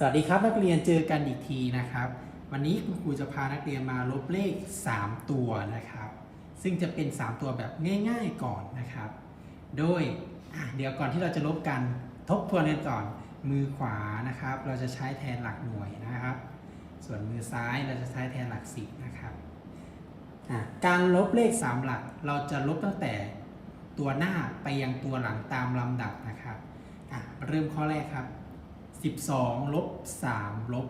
สวัสดีครับนักเรียนเจอกันอีกทีนะครับ วันนี้คุณครูจะพานักเรียนมาลบเลข 3 ตัวนะครับ ซึ่งจะเป็น 3 ตัวแบบง่าย ๆก่อนนะครับ โดยเดี๋ยวก่อนที่เราจะลบกันทบทวนกันก่อนมือขวานะครับ เราจะใช้แทนหลักหน่วยนะครับ ส่วนมือซ้ายเราจะใช้แทนหลักสิบนะครับการลบเลข 3 หลักเราจะลบตั้งแต่ตัวหน้าไปยังตัวหลังตามลำดับนะครับเริ่มข้อแรกครับ 12ลบ3ลบ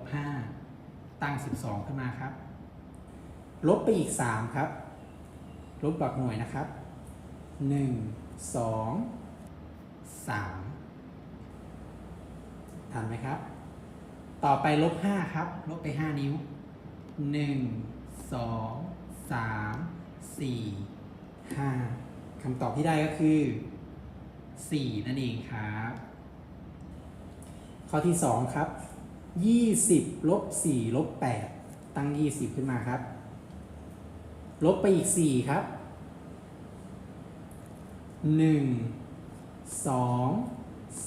5ตั้ง 12 ขึ้นมาครับ ลบไปอีก 3 ครับ ลบหลักหน่วยนะครับ 1 2 3ทันไหมครับ ต่อไปลบ 5 ครับ ลบไป 5 นิ้ว 1 2 3 4 5คำตอบที่ได้ก็คือ 4 นั่นเองครับ ข้อที่ 2 ครับ 20ลบ4ลบ8ตั้ง 20 ขึ้นมาครับ ลบไปอีก 4 ครับ 1 2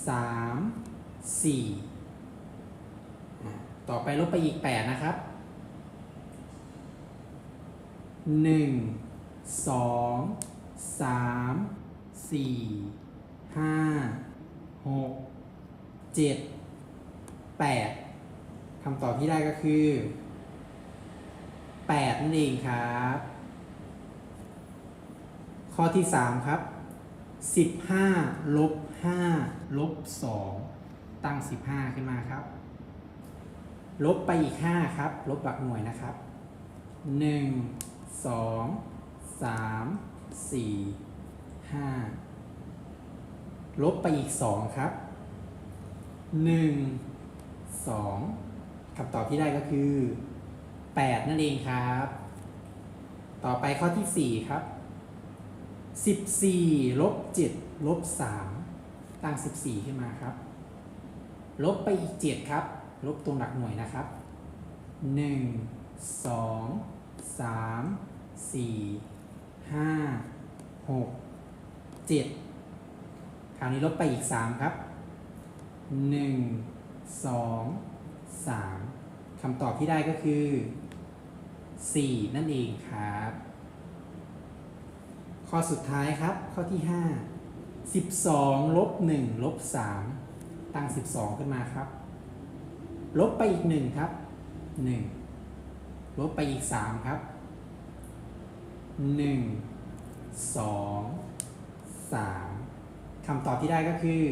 3 4อ่ต่อไปลบไปอีก 8 นะครับ1 2 3 4 5 6 7 8คำตอบที่ได้ก็คือ 8 นั่นเองครับ ข้อที่ 3 ครับ 15ลบ5ลบ2ตั้ง 15 ขึ้นมาครับ ลบไปอีก 5 ครับ ลบหลักหน่วยนะครับ 1 2 3 4 5 ลบไปอีก 2 ครับ 1 2คำตอบที่ได้ก็คือ 8 นั่นเองครับ ต่อไปข้อที่ 4 ครับ 14ลบ7ลบ3ตั้ง 14 ขึ้นมาครับ ลบไปอีก 7 ครับ ลบตรงหลักหน่วยนะครับ 1 2 3 4 5 6 7คราวนี้ลบไปอีก 3 ครับ 1 2 3คำตอบที่ได้ก็คือ 4 นั่นเองครับ ข้อสุดท้ายครับข้อที่ 5 12ลบ1ลบ3ตั้ง 12 ขึ้นมาครับ ลบไปอีก 1 ครับ 1 ลบไปอีก 3 ครับ 1 2 3คำตอบที่ได้ก็คือ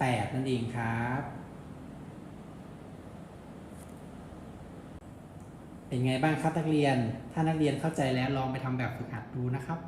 8 นั่นเองครับ เป็นไงบ้างครับนักเรียน ถ้านักเรียนเข้าใจแล้วลองไปทำแบบฝึกหัดดูนะครับ